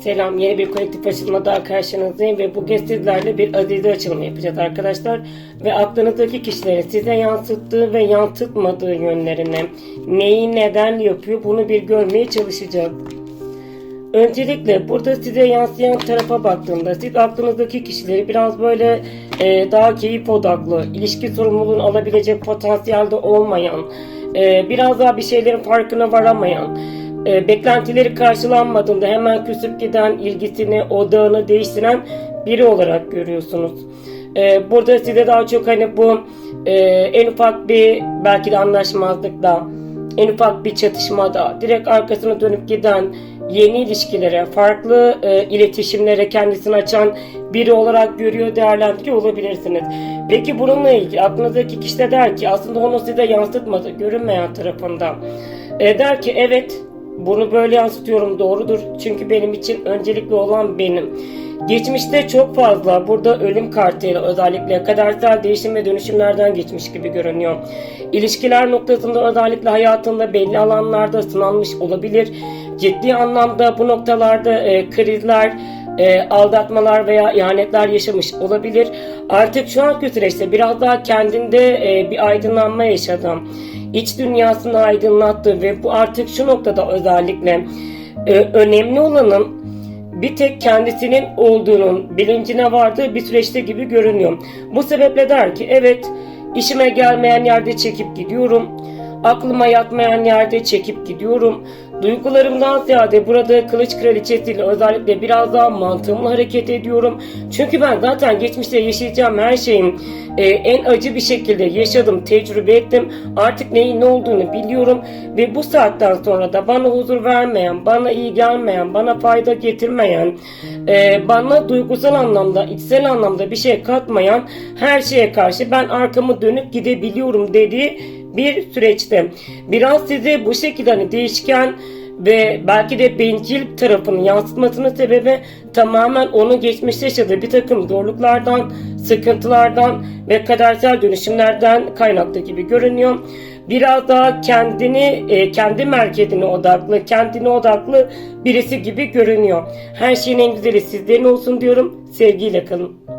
Selam, yeni bir kolektif açılma daha karşınızdayım ve bugün sizlerle bir azize açılımı yapacağız arkadaşlar. Ve aklınızdaki kişilerin size yansıttığı ve yansıtmadığı yönlerini, neyi neden yapıyor bunu bir görmeye çalışacağız. Öncelikle burada size yansıyan tarafa baktığımda siz aklınızdaki kişileri biraz böyle e, daha keyif odaklı, ilişki sorumluluğunu alabilecek potansiyelde olmayan, e, biraz daha bir şeylerin farkına varamayan, e, beklentileri karşılanmadığında hemen küsüp giden ilgisini, odağını değiştiren biri olarak görüyorsunuz. E, burada size daha çok hani bu e, en ufak bir belki de anlaşmazlıkla, en ufak bir çatışmada direkt arkasına dönüp giden yeni ilişkilere, farklı e, iletişimlere kendisini açan biri olarak görüyor, değerlendiriyor olabilirsiniz. Peki bununla ilgili aklınızdaki kişi de der ki aslında onu size yansıtmadı, görünmeyen tarafından. E, der ki evet bunu böyle yansıtıyorum doğrudur. Çünkü benim için öncelikli olan benim. Geçmişte çok fazla burada ölüm kartıyla özellikle kadersel değişim ve dönüşümlerden geçmiş gibi görünüyor. İlişkiler noktasında özellikle hayatında belli alanlarda sınanmış olabilir. Ciddi anlamda bu noktalarda e, krizler, e, aldatmalar veya ihanetler yaşamış olabilir. Artık şu anki süreçte biraz daha kendinde e, bir aydınlanma yaşadım. İç dünyasını aydınlattı ve bu artık şu noktada özellikle e, önemli olanın bir tek kendisinin olduğunun bilincine vardığı bir süreçte gibi görünüyor. Bu sebeple der ki evet işime gelmeyen yerde çekip gidiyorum. Aklıma yatmayan yerde çekip gidiyorum. Duygularımdan ziyade burada kılıç kraliçesiyle özellikle biraz daha mantığımla hareket ediyorum. Çünkü ben zaten geçmişte yaşayacağım her şeyin e, en acı bir şekilde yaşadım, tecrübe ettim. Artık neyin ne olduğunu biliyorum ve bu saatten sonra da bana huzur vermeyen, bana iyi gelmeyen, bana fayda getirmeyen, e, bana duygusal anlamda, içsel anlamda bir şey katmayan her şeye karşı ben arkamı dönüp gidebiliyorum dediği bir süreçte. Biraz sizi bu şekilde hani değişken ve belki de bencil tarafını yansıtmasının sebebi tamamen onu geçmişte yaşadığı bir takım zorluklardan, sıkıntılardan ve kadersel dönüşümlerden kaynaklı gibi görünüyor. Biraz daha kendini, e, kendi merkezine odaklı, kendine odaklı birisi gibi görünüyor. Her şeyin en güzeli sizlerin olsun diyorum. Sevgiyle kalın.